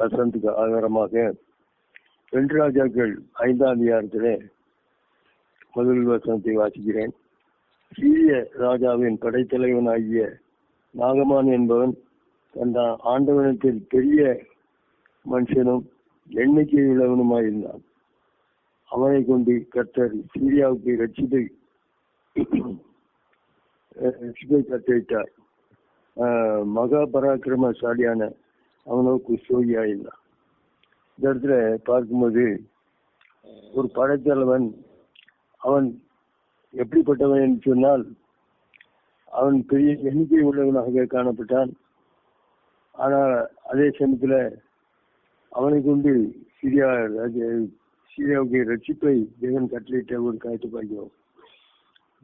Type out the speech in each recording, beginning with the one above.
வசனத்துக்கு ஆதாரமாக ரெண்டு ராஜாக்கள் ஐந்தாம் அதிகாரத்திலே முதல் வசனத்தை வாசிக்கிறேன். சீரிய ராஜாவின் படைத்தலைவனாகிய நாகமான் என்பவன் தன் ஆண்டவனத்தில் பெரிய மனுஷனும் எண்ணிக்கை உள்ளவனுமாயிருந்தான் அவனை கொண்டு கர்த்தர் சீரியாவுக்கு ரட்சிப்பை ரட்சிப்பை கட்டளையிட்டார் மகா பராக்கிரமசாலியான அவனோ குஸ்தோகியாயிருந்தான் இந்த இடத்துல பார்க்கும்போது ஒரு படைத்தலைவன் அவன் எப்படிப்பட்டவன் என்று சொன்னால் அவன் பெரிய எண்ணிக்கை உள்ளவனாக காணப்பட்டான். ஆனால் அதே சமயத்தில் அவனை கொண்டு சிரியா ராஜ- சிரியாவுக்கு ரட்சிப்பை தேவன் கட்டளையிட்ட ஒரு காய்த்து பார்க்கிறோம்.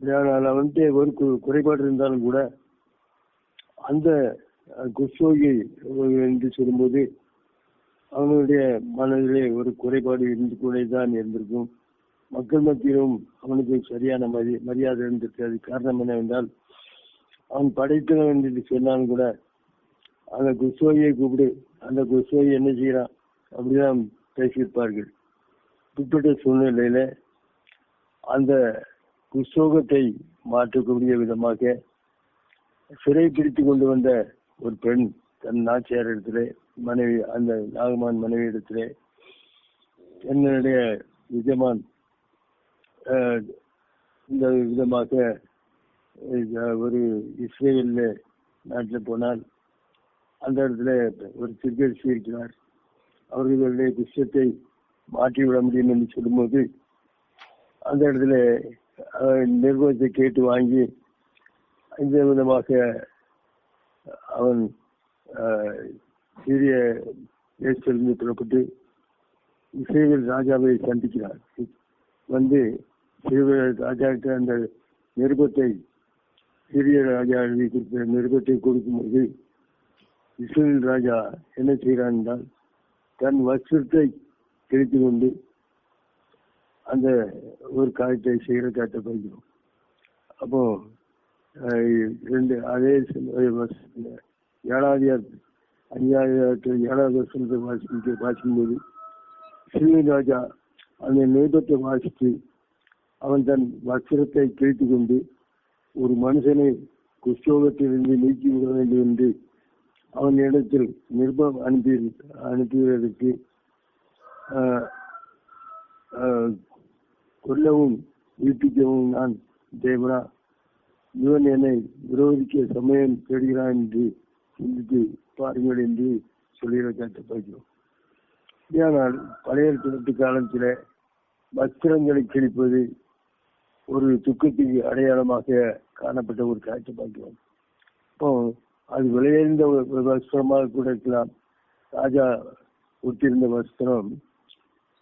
ஆனால் அவன்கிட்ட ஒரு குறைபாடு இருந்தாலும் கூட அந்த குஸ்தோகி என்று சொல்லும்போது அவனுடைய மனதிலே ஒரு குறைபாடு இருந்து கூட தான் இருந்திருக்கும். மக்கள் மத்தியிலும் அவனுக்கு சரியான மரி மரியாதை இருந்திருக்காது. காரணம் என்னவென்றால் அவன் படைத்தவன் என்று சொன்னாலும் கூட அந்த குஸ்தோகியை கூப்பிடு அந்த குஸ்தோகி என்ன செய்யறான் அப்படிதான் பேசியிருப்பார்கள். குறிப்பிட்ட சூழ்நிலையில அந்த குஸ்தோகத்தை மாற்றக்கூடிய விதமாக சிறை பிடித்து கொண்டு வந்த ஒரு பெண் தன் நாச்சியார் இடத்துல மனைவி அந்த நாகமான் மனைவி இடத்துல என்னுடைய விஜயமான் இந்த விதமாக ஒரு இஸ்ரேலில் நாட்டில் போனால் அந்த இடத்துல ஒரு திருக்கட்சி இருக்கிறார். அவர்களுடைய குஷ்டத்தை மாற்றி விட முடியும் என்று சொல்லும்போது அந்த இடத்துல நிர்வாகத்தை கேட்டு வாங்கி இந்த விதமாக அவன் சிறிய தேசத்திலிருந்து புறப்பட்டு இசைவில் ராஜாவை சந்திக்கிறார். வந்து சிறுவர் ராஜாவுக்கு அந்த நிருபத்தை சிறிய ராஜா எழுதி கொடுத்த நிருபத்தை கொடுக்கும்போது இஸ்ரேல் ராஜா என்ன செய்கிறான் என்றால் தன் வஸ்திரத்தை கிழித்து கொண்டு அந்த ஒரு காரியத்தை செய்கிற காட்ட பார்க்கிறோம் அப்போ ரெண்டு அதே ஏழாவது அஞ்சாவது ஏழாவது வருஷத்தை வாசிக்க வாசிக்கும்போது சிறுவன் ராஜா அந்த நிருபத்தை வாசித்து அவன் தன் வஸ்திரத்தை கிழித்து கொண்டு ஒரு மனுஷனை குஷ்டோகத்திலிருந்து நீக்கி விட வேண்டும் என்று அவன் இடத்தில் நிருபம் அனுப்பி அனுப்பியதற்கு கொல்லவும் உயிர்ப்பிக்கவும் நான் தேவனா இவன் என்னை விரோதிக்க சமயம் தேடுகிறான் என்று சிந்தித்து பாருங்கள் என்று சொல்லிட கேட்டு பார்க்கிறோம். ஆனால் பழைய திருட்டு காலத்தில் வஸ்திரங்களை கிழிப்பது ஒரு துக்கத்துக்கு அடையாளமாக காணப்பட்ட ஒரு காட்சி பார்க்கிறோம். இப்போ அது விலையுயர்ந்த ஒரு வஸ்திரமாக கூட இருக்கலாம். ராஜா உடுத்திருந்த வஸ்திரம்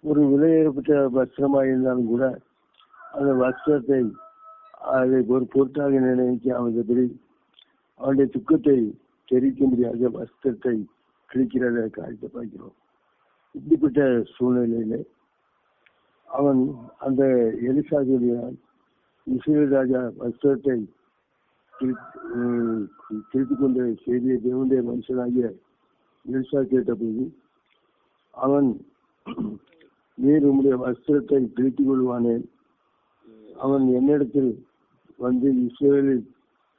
ஒரு விலையேறப்பட்ட வஸ்திரமாக இருந்தாலும் கூட அந்த வஸ்திரத்தை அதை ஒரு பொருட்டாக நினைக்காமதபடி அவனுடைய துக்கத்தை தெரிவிக்க முடியாத வஸ்திரத்தை கிழிக்கிறத காட்சி பார்க்கிறோம். இப்படிப்பட்ட சூழ்நிலையில அவன் அந்த எலிசா சொல்கிறான் இஸ்ரேல் ராஜா வஸ்திரத்தை திருத்திக் கொண்ட செய்தியை தேவனுடைய மனுஷனாகிய எலிசா கேட்டபோது அவன் நீர் உம்முடைய வஸ்திரத்தை பிரித்துக் கொள்வானேன். அவன் என்னிடத்தில் வந்து இஸ்ரேலில்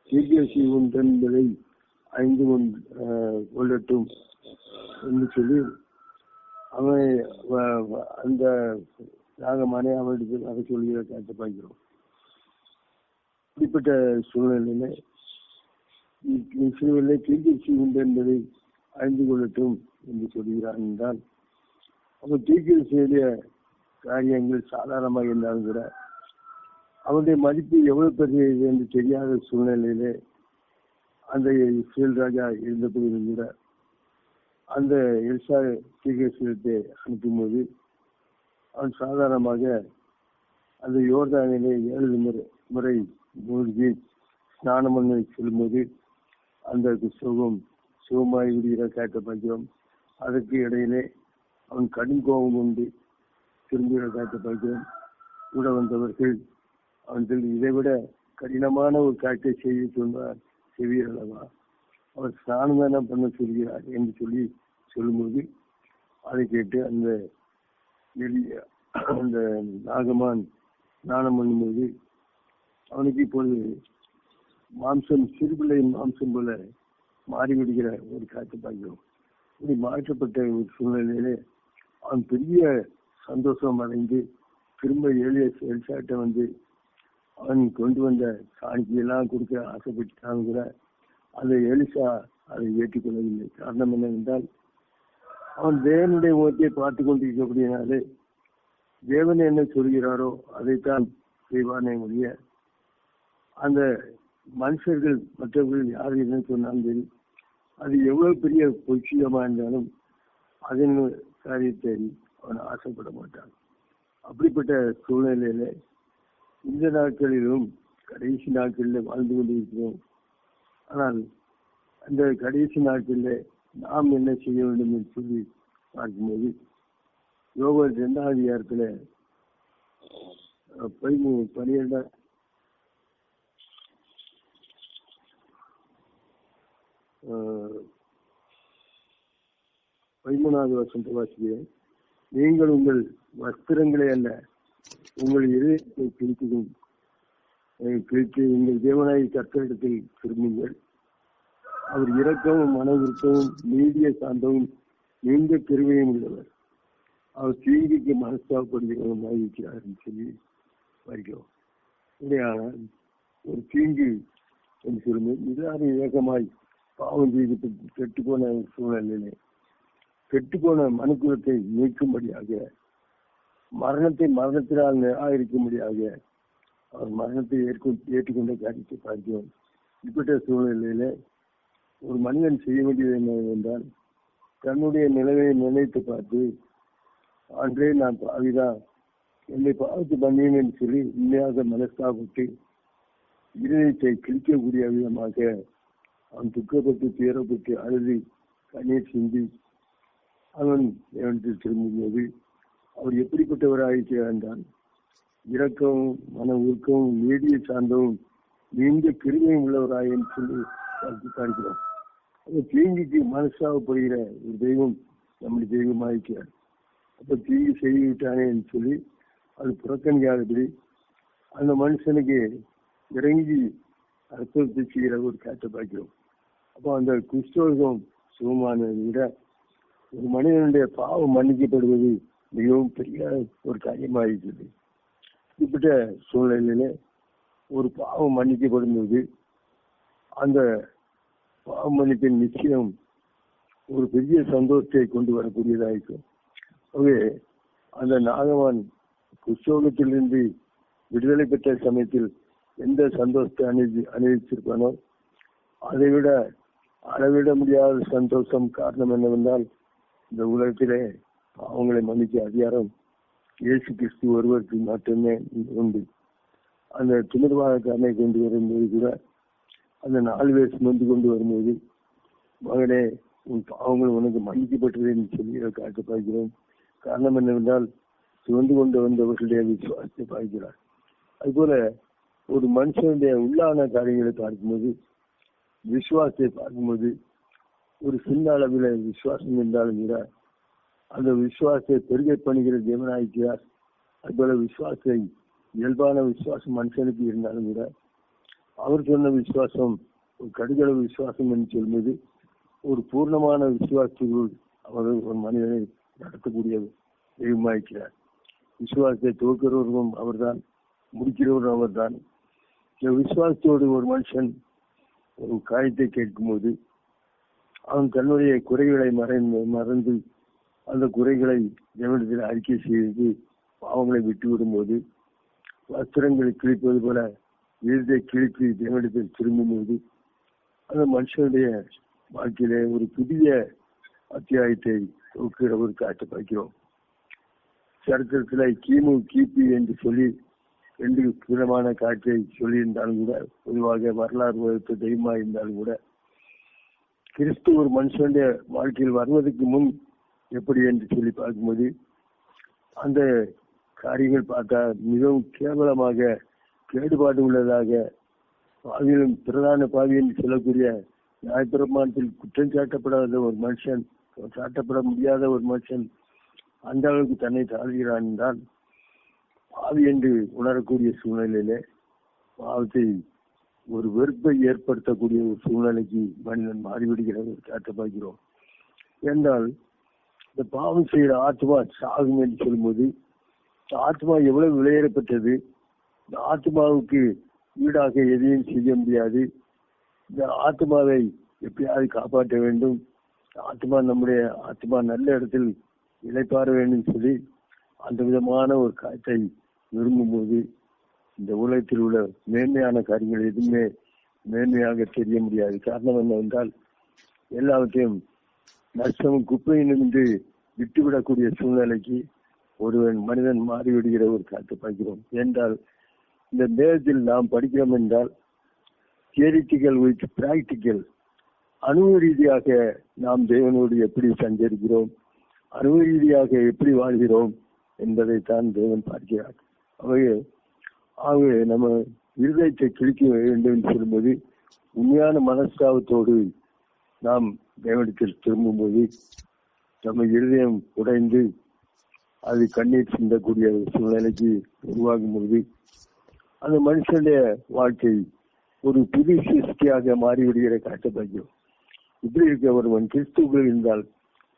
தீர்க்கசி உண்டு என்பதை ஐந்து கொண்டு கொள்ளட்டும் என்று சொல்லி அவன் வ- அந்த நாகமானே அவனுக்கு அதை சொல்கிற காட்ட பார்க்கிறோம். இப்படிப்பட்ட சூழ்நிலையில இஸ்ரேலில் தீர்க்கசி உண்டு என்பதை அறிந்து கொள்ளட்டும் என்று சொல்கிறான் என்றால் அப்ப தீர்க்கசியுடைய காரியங்கள் சாதாரணமாக இருந்தாலும் கூட அவருடைய மதிப்பு எவ்வளவு பெரியது என்று தெரியாத சூழ்நிலையிலே அந்த இஸ்ரேல் ராஜா இருந்த போதிலும் கூட அந்த எல்சா தீர்க்கசியத்தை அனுப்பும்போது அவன் சாதாரணமாக அந்த யோர்தானிலே ஏழு முறை முறை மூழ்கி ஸ்நானம் பண்ணி செல்லும்போது அந்த சுகம் சுகமாய் விடுகிற கேட்ட பஞ்சம். அதற்கு இடையிலே அவன் கடும் கோபம் கொண்டு திரும்புகிற கேட்ட பஞ்சம். கூட வந்தவர்கள் அவர்கள் இதை விட கடினமான ஒரு காட்டை செய்ய சொன்னார் அல்லவா? அவர் ஸ்நானம் தானே பண்ண சொல்கிறார் என்று சொல்லி சொல்லும்போது அதை கேட்டு அந்த எளிய அந்த நாகமான் ஸ்நானம் பண்ணும்போது அவனுக்கு இப்பொழுது மாம்சம் சிறுபிள்ளையின் மாம்சம் போல மாறிவிடுகிற ஒரு காற்று பார்க்கிறோம். இப்படி மாற்றப்பட்ட ஒரு சூழ்நிலையிலே அவன் பெரிய சந்தோஷம் அடைந்து திரும்ப ஏழிய செயல்சாட்டை வந்து அவன் கொண்டு வந்த காணிக்கையெல்லாம் கொடுக்க ஆசைப்பட்டான் கூட அதை எலிசா அதை ஏற்றுக்கொள்ளவில்லை. காரணம் என்னவென்றால் அவன் தேவனுடைய முகத்தை பார்த்து கொண்டிருக்கக்கூடியனாலே தேவன் என்ன சொல்கிறாரோ அதைத்தான் செய்வானே முடிய அந்த மனுஷர்கள் மற்றவர்கள் யார் என்ன சொன்னாலும் சரி அது எவ்வளவு பெரிய பொய்ச்சியமா இருந்தாலும் அதன் காரியத்தை அவன் ஆசைப்பட மாட்டான். அப்படிப்பட்ட சூழ்நிலையில இந்த நாட்களிலும் கடைசி நாட்களில் வாழ்ந்து கொண்டிருக்கிறோம். ஆனால் அந்த கடைசி நாட்களில் நாம் என்ன செய்ய வேண்டும் என்று சொல்லி பார்க்கும்போது யோகர் இரண்டாவது இடத்துல பதிமூணு பனிரெண்டாம் பதிமூணாவது வருஷத்தை வாசிக்கிறேன். நீங்கள் உங்கள் வஸ்திரங்களை அல்ல உங்கள் இதயத்தை பிரித்துக்கும் பிரித்து உங்கள் தேவனாய் கர்த்தரிடத்தில் திரும்புங்கள். அவர் இரக்கமும் மனவிருத்தமும் நீதிய சார்ந்தவும் சாந்தமும் நீண்ட பெருமையும் உள்ளவர். அவர் தீங்கிக்கு மனஸ்தாபப்படுகிறவருமாய் இருக்கிறார் சொல்லி வருகிறோம் இல்லையானால் ஒரு தீங்கு என்று சொல்லும்போது எல்லாரும் ஏகமாய் பாவம் செய்து கெட்டுப்போன சூழ்நிலையிலே கெட்டுப்போன மனுக்குலத்தை நீக்கும்படியாக மரணத்தை மரணத்தினால் நிராகரிக்கும்படியாக அவர் மரணத்தை ஏற்றுக்கொண்ட காரியத்தை பார்க்கிறோம். இப்பட்ட சூழ்நிலையில ஒரு மனிதன் செய்ய வேண்டியது என்னவென்றால் தன்னுடைய நிலையை நினைத்து பார்த்து அன்றே நான் பாவிதான் என்னை பாவத்து பண்ணினேன் என்று சொல்லி உண்மையாக மனஸ்தாபட்டு இருதயத்தை கிழிக்கக்கூடிய விதமாக அவன் துக்கப்பட்டு துயரப்பட்டு அழுது கண்ணீர் சிந்தி அவன் என்று திரும்பும்போது அவர் எப்படிப்பட்டவராயிருக்கிறார் என்றால் இரக்கம் மன உருக்கமும் நீடியை சார்ந்தவும் நீண்ட கிருமையும் உள்ளவராய் என்று சொல்லி காண்கிறோம் அந்த தீங்குக்கு மனசாகப்படுகிற ஒரு தெய்வம் நம்முடைய தெய்வமாயிருக்கிறார். அப்ப தீங்கு செய்துவிட்டானே என்று சொல்லி அது புறக்கணிக்காதபடி அந்த மனுஷனுக்கு இறங்கி அற்புதத்தை செய்கிற ஒரு காற்றை பார்க்கிறோம். அப்போ அந்த குஷ்டோகம் சுகமானதை விட ஒரு மனிதனுடைய பாவம் மன்னிக்கப்படுவது மிகவும் பெரிய ஒரு காரியமாயிருக்குது இப்படிப்பட்ட சூழ்நிலையில ஒரு பாவம் மன்னிக்கப்படும் போது அந்த பாவம் மன்னிப்பின் நிச்சயம் ஒரு பெரிய சந்தோஷத்தை கொண்டு வரக்கூடியதாயிருக்கும். ஆகவே அந்த நாகவான் குஷ்டோகத்திலிருந்து விடுதலை பெற்ற சமயத்தில் எந்த சந்தோஷத்தை அணி அணிவிச்சிருப்பானோ அதை விட அளவிட முடியாத சந்தோஷம் காரணம் என்னவென்றால் இந்த உலகத்திலே அவங்களை மன்னிக்க அதிகாரம் இயேசு கிறிஸ்து ஒருவருக்கு மட்டுமே உண்டு. அந்த திமிர்வாதக்காரனை கொண்டு வரும்போது கூட அந்த நாலு பேர் சுமந்து கொண்டு வரும்போது மகனே உன் பாவங்களும் உனக்கு மன்னிக்கப்பட்டது என்று சொல்லி காட்ட பார்க்கிறோம். காரணம் என்னவென்றால் சுமந்து கொண்டு வந்தவர்களுடைய விசுவாசத்தை பார்க்கிறார். அதுபோல ஒரு மனுஷனுடைய உள்ளான காரியங்களை பார்க்கும்போது விசுவாசத்தை பார்க்கும்போது ஒரு சின்ன அளவில் விசுவாசம் இருந்தாலும் கூட அந்த விசுவாசத்தை பெருகை பண்ணுகிற தேவனாயிருக்கிறார் அதுபோல விசுவாசத்தை இயல்பான விசுவாசம் மனுஷனுக்கு இருந்தாலும் கூட அவர் சொன்ன விசுவாசம் ஒரு கடுகளவு விசுவாசம் என்று சொல்வது ஒரு பூர்ணமான விசுவாசத்துக்குள் அவர் ஒரு மனிதனை நடத்தக்கூடிய தெய்வமாயிருக்கிறார். விசுவாசத்தை துவக்கிறவரும் அவர்தான் முடிக்கிறவரும் அவர்தான். இந்த விசுவாசத்தோடு ஒரு மனுஷன் ஒரு காரியத்தை கேட்கும்போது அவன் தன்னுடைய குறைகளை மறைந்து மறந்து அந்த குறைகளை தேவனத்தில் அறிக்கை செய்து பாவங்களை விட்டு விடும்போது வஸ்திரங்களை கிழிப்பது போல எழுதை கிழித்து தேவனிடத்தில் திரும்பும்போது அந்த மனுஷனுடைய வாழ்க்கையிலே ஒரு புதிய அத்தியாயத்தை ஒரு காட்டு பார்க்கிறோம். சரித்திரத்துல கிமு கிபி என்று சொல்லி ரெண்டு விதமான காட்சியை சொல்லியிருந்தாலும் கூட பொதுவாக வரலாறு வகுத்த தெய்வமா இருந்தாலும் கூட கிறிஸ்து ஒரு மனுஷனுடைய வாழ்க்கையில் வருவதற்கு முன் எப்படி என்று சொல்லி பார்க்கும்போது அந்த காரியங்கள் பார்த்தா மிகவும் கேவலமாக கேடுபாடு உள்ளதாக பாவியிலும் பிரதான பாவி என்று சொல்லக்கூடிய நியாயப்பிரமாணத்தில் குற்றம் சாட்டப்படாத ஒரு மனுஷன் சாட்டப்பட முடியாத ஒரு மனுஷன் அந்த அளவுக்கு தன்னை தாழ்கிறான் என்றால் பாவி என்று உணரக்கூடிய சூழ்நிலையிலே பாவத்தை ஒரு வெறுப்பை ஏற்படுத்தக்கூடிய ஒரு சூழ்நிலைக்கு மனிதன் மாறிவிடுகிறது சாட்ட பார்க்கிறோம் என்றால் இந்த பாவம் செய்யற ஆத்மா சாகும் என்று சொல்லும்போது ஆத்மா எவ்வளவு விளையேறப்பட்டது இந்த ஆத்மாவுக்கு ஈடாக எதையும் செய்ய முடியாது. இந்த ஆத்மாவை எப்படியாவது காப்பாற்ற வேண்டும். ஆத்மா நம்முடைய ஆத்மா நல்ல இடத்தில் இழைப்பார வேண்டும் சொல்லி அந்த விதமான ஒரு காற்றை விரும்பும் போது இந்த உலகத்தில் உள்ள மேன்மையான காரியங்கள் எதுவுமே மேன்மையாக தெரிய முடியாது. காரணம் என்னவென்றால் எல்லாவற்றையும் நஷ்டமும் குப்பையும் விட்டுவிடக்கூடிய சூழ்நிலைக்கு ஒருவன் மனிதன் மாறிவிடுகிற ஒரு காட்டு பார்க்கிறோம் என்றால் இந்த நேரத்தில் நாம் படிக்கிறோம் என்றால் தியரிட்டிக்கல் வித் பிராக்டிக்கல் அணுவ ரீதியாக நாம் தேவனோடு எப்படி சஞ்சரிக்கிறோம்? அணுவ ரீதியாக எப்படி வாழ்கிறோம்? என்பதைத்தான் தேவன் பார்க்கிறார். அவையே ஆகவே நம்ம இருதயத்தை கிழிக்க வேண்டும் என்று சொல்லும்போது உண்மையான மனஸ்தாபத்தோடு நாம் தேவனிடத்தில் திரும்பும்போது நம்ம இருதயம் உடைந்து அது கண்ணீர் சிந்தக்கூடிய ஒரு சூழ்நிலைக்கு உருவாகும் போது அந்த மனுஷனுடைய வாழ்க்கை ஒரு புது சிருஷ்டியாக மாறிவிடுகிற காட்ட இப்படி இருக்க ஒருவன் கிறிஸ்துக்குள் இருந்தால்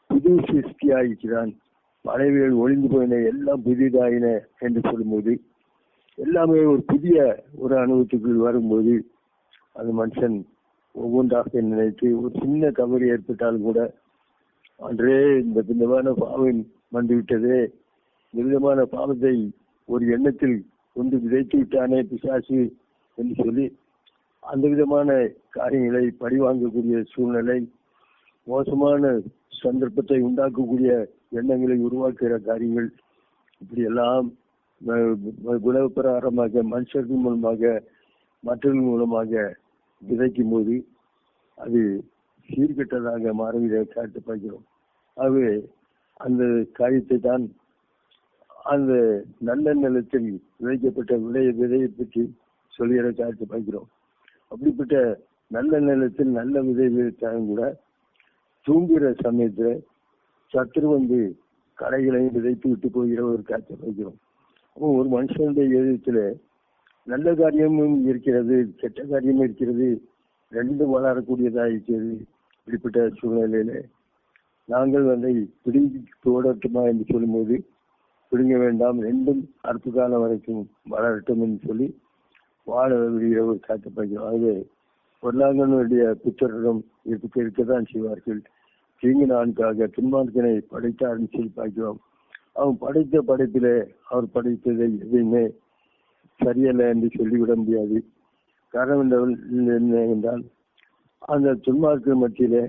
புது சிருஷ்டியாகிறான் மனைவிகள் ஒளிந்து போயின எல்லாம் புதிதாயின என்று சொல்லும்போது எல்லாமே ஒரு புதிய ஒரு அனுபவத்துக்குள் வரும்போது அந்த மனுஷன் ஒவ்வொன்றாக நினைத்து ஒரு சின்ன தவறு ஏற்பட்டாலும் கூட அன்றே இந்த விதமான பாவம் வந்துவிட்டதே. இந்த விதமான பாவத்தை ஒரு எண்ணத்தில் கொண்டு விதைத்து விட்டானே பிசாசு என்று சொல்லி அந்த விதமான காரியங்களை பழிவாங்கக்கூடிய சூழ்நிலை மோசமான சந்தர்ப்பத்தை உண்டாக்கக்கூடிய எண்ணங்களை உருவாக்குகிற காரியங்கள் இப்படி எல்லாம் குணப்பிரகாரமாக மனுஷர்கள் மூலமாக மற்றவர்கள் மூலமாக விதைக்கும் போது அது சீர்கெட்டதாக மாறுவதை காட்டு பார்க்கிறோம். ஆகவே அந்த காரியத்தை தான் அந்த நல்ல நிலத்தில் விதைக்கப்பட்ட விளைய விதையை பற்றி சொல்கிற காட்டு பார்க்கிறோம். அப்படிப்பட்ட நல்ல நிலத்தில் நல்ல விதை விதைத்தாலும் கூட தூங்குகிற சமயத்தில் சத்துரு வந்து கடைகளையும் விதைத்து விட்டு போகிற ஒரு காட்சி பார்க்கிறோம். அப்போ ஒரு மனுஷனுடைய எழுதத்துல நல்ல காரியமும் இருக்கிறது கெட்ட காரியமும் இருக்கிறது ரெண்டும் வளரக்கூடியதாக இருக்கிறது இப்படிப்பட்ட சூழ்நிலையில. நாங்கள் வந்து பிடுங்கி போடட்டுமா என்று சொல்லும்போது பிடுங்க வேண்டாம் ரெண்டும் அடுத்த காலம் வரைக்கும் வளரட்டும் என்று சொல்லி வாழ ஒரு காட்டு ஆகவே பொருளாங்கனுடைய புத்தரிடம் இருக்க இருக்கத்தான் செய்வார்கள். தீங்கு நான்காக துன்மார்க்கனை படைத்தார்னு சொல்லி பார்க்கிறோம். அவன் படைத்த படைப்பிலே அவர் படைத்ததை எதையுமே சரியல்ல என்று சொல்லிவிட முடியாது. காரணம் என்ன என்றால் அந்த துன்மார்க்க மத்தியிலே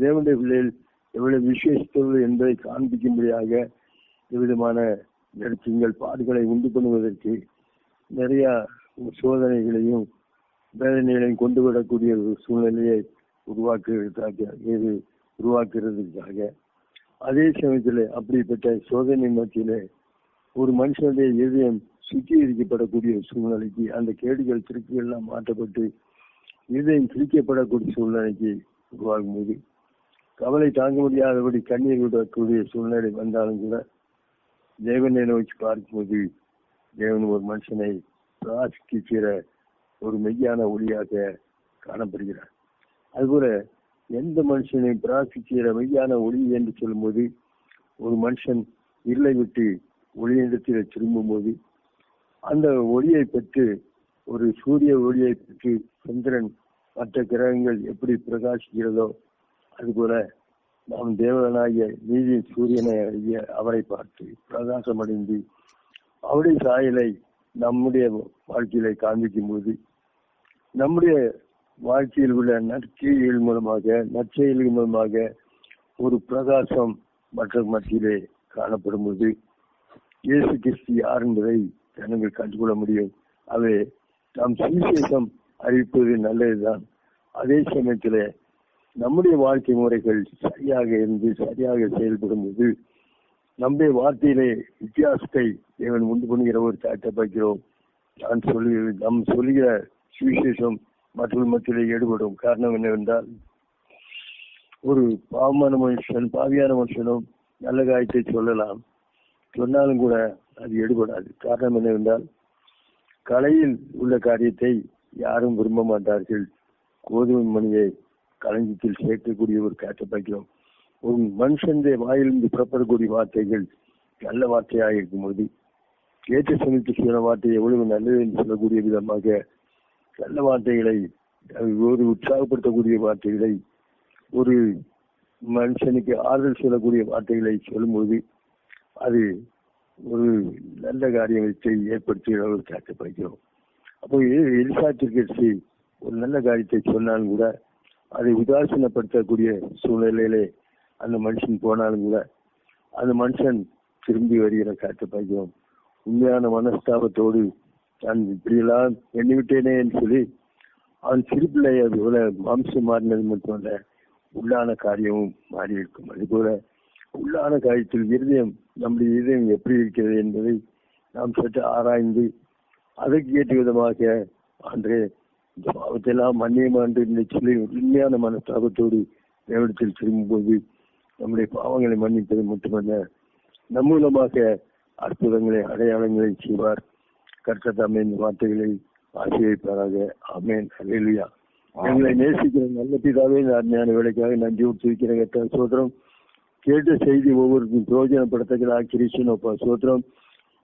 தேவனுடைய பிள்ளைகள் எவ்வளவு விசேஷத்தவர்கள் என்பதை காண்பிக்கும்படியாக விதமான நெருக்கங்கள் பாடுகளை உண்டு பண்ணுவதற்கு நிறைய சோதனைகளையும் வேதனைகளையும் கொண்டு விடக்கூடிய ஒரு சூழ்நிலையை உருவாக்குவதற்காக இது உருவாக்குறதுக்காக. அதே சமயத்தில் அப்படிப்பட்ட சோதனை மத்தியிலே ஒரு மனுஷனுடைய இதயம் சுத்திகரிக்கப்படக்கூடிய சூழ்நிலைக்கு அந்த கேடுகள் திருப்திகள் எல்லாம் மாற்றப்பட்டு இதயம் கிழிக்கப்படக்கூடிய சூழ்நிலைக்கு உருவாகும் போது கவலை தாங்க முடியாதபடி கண்ணீர் விடக்கூடிய சூழ்நிலை வந்தாலும் கூட தேவனை நோக்கி பார்க்கும்போது தேவன் ஒரு மனுஷனை பிராசிக்கிற ஒரு மெய்யான ஒளியாக காணப்படுகிறார். அதுபோல எந்த மனுஷனையும் பிராசிக்கிற மெய்யான ஒளி என்று சொல்லும்போது ஒரு மனுஷன் இருளை விட்டு ஒளியிடத்தில் திரும்பும் போது அந்த ஒளியை பெற்று ஒரு சூரிய ஒளியை பெற்று சந்திரன் மற்ற கிரகங்கள் எப்படி பிரகாசிக்கிறதோ அதுபோல நாம் தேவனாகிய நீதி சூரியனை அறிய அவரை பார்த்து பிரகாசம் அடைந்து அவருடைய சாயலை நம்முடைய வாழ்க்கையில காண்பிக்கும் போது நம்முடைய வாழ்க்கையில் உள்ள நற்செய்திகள் மூலமாக நற்செயல்கள் மூலமாக ஒரு பிரகாசம் மற்ற மத்தியிலே காணப்படும் போது இயேசு கிறிஸ்து யார் என்பதை ஜனங்கள் கண்டுகொள்ள முடியும். அவை நாம் சுவிசேஷம் அறிவிப்பது நல்லதுதான். அதே சமயத்தில் நம்முடைய வாழ்க்கை முறைகள் சரியாக இருந்து சரியாக செயல்படும் போது நம்முடைய வார்த்தையிலே வித்தியாசத்தை இவன் உண்டு பண்ணுகிற ஒரு சாட்டை பார்க்கிறோம். நான் சொல்லி நம் சொல்லுகிற சுவிசேஷம் மற்றொரு மத்தியிலே ஈடுபடும். காரணம் என்னவென்றால் ஒரு பாவமான மனுஷன் பாவியான மனுஷனும் நல்ல காயத்தை சொல்லலாம். சொன்னாலும் கூட அது எடுபடாது. காரணம் என்னவென்றால் கலையில் உள்ள காரியத்தை யாரும் விரும்ப மாட்டார்கள். கோதுமை மணியை களஞ்சியத்தில் சேர்க்கக்கூடிய ஒரு காற்றை பார்க்கிறோம் ஒரு மனுஷனுடைய வாயிலிருந்து புறப்படக்கூடிய வார்த்தைகள் நல்ல வார்த்தையாக இருக்கும்போது ஏற்ற சமைத்து சொன்ன வார்த்தை எவ்வளவு நல்லது என்று சொல்லக்கூடிய விதமாக நல்ல வார்த்தைகளை ஒரு உற்சாகப்படுத்தக்கூடிய வார்த்தைகளை ஒரு மனுஷனுக்கு ஆறுதல் சொல்லக்கூடிய வார்த்தைகளை சொல்லும்போது அது ஒரு நல்ல காரியத்தை ஏற்படுத்துகிற ஒரு காற்றை அப்போ எலிசாத்திற்கு ஒரு நல்ல காரியத்தை சொன்னாலும் கூட அதை உதாசீனப்படுத்தக்கூடிய சூழ்நிலையிலே அந்த மனுஷன் போனாலும் கூட அந்த மனுஷன் திரும்பி வருகிற காற்றை பார்க்கிறோம் உண்மையான மனஸ்தாபத்தோடு நான் இப்படியெல்லாம் எண்ணி என்று சொல்லி அவன் சிரிப்பில் அது மாம்சம் மாறினது மட்டுமல்ல உள்ளான காரியமும் மாறி இருக்கும் அதுபோல உள்ளான காரியத்தில் இருதயம் நம்முடைய இதயம் எப்படி இருக்கிறது என்பதை நாம் சற்று ஆராய்ந்து அதற்கு ஏற்ற விதமாக அன்றே பாவத்தெல்லாம் மன்னியமாண்டு என்று சொல்லி உண்மையான மனஸ்தாபத்தோடு தேவனத்தில் திரும்பும்போது நம்முடைய பாவங்களை மன்னிப்பது மட்டுமல்ல நம் மூலமாக அற்புதங்களை அடையாளங்களை செய்வார். கர்த்தத்தாமே இந்த வார்த்தைகளை ஆசீர்வதிப்பாராக. ஆமேன். அலேலுயா எங்களை நேசிக்கிற நல்ல பிதாவே இந்த அருமையான வேலைக்காக நன்றி உறுத்திருக்கிற கட்ட சோதரம். கேட்ட செய்தி ஒவ்வொருக்கும் பிரயோஜனப்படுத்ததாக கிரிசனோப்பா சோத்திரம்.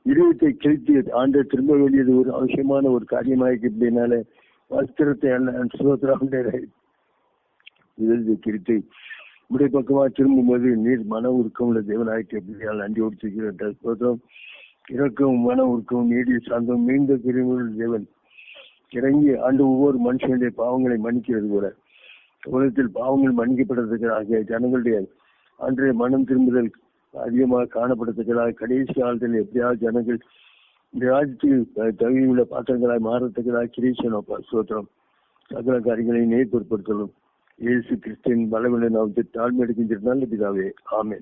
இருபத்தை கிழித்து ஆண்டு திரும்ப வேண்டியது ஒரு அவசியமான ஒரு காரியமாயிருக்கு அப்படின்னால வஸ்திரத்தை சோத்திரம் இதயத்தை கிழித்து இப்படி பக்கமா திரும்பும்போது நீர் மன உருக்கம் உள்ள தேவனாய்க்கு எப்படியால் நன்றி உறுத்திருக்கிற சோத்திரம் இறக்கம் மன உருக்கம் நீடி சாந்தம் மீண்ட கிருமிகள் தேவன். இறங்கி ஆண்டு ஒவ்வொரு மனுஷனுடைய பாவங்களை மன்னிக்கிறது கூட உலகத்தில் பாவங்கள் மன்னிக்கப்படுறதுக்காக ஜனங்களுடைய அன்றைய மனம் திரும்புதல் அதிகமாக காணப்படத்தக்கதாக கடைசி காலத்தில் எப்படியாவது ஜனங்கள் இந்த ராஜ்யத்துக்கு தகுதியுள்ள பாத்திரங்களாய் மாறத்தக்கதாக கிரீசனோப்பா சோத்திரம் சகல காரியங்களை நேர்பொருட்படுத்தலும் இயேசு கிறிஸ்தின் பலவீன நாம் தாழ்மை எடுக்கின்ற நல்ல பிதாவே ஆமே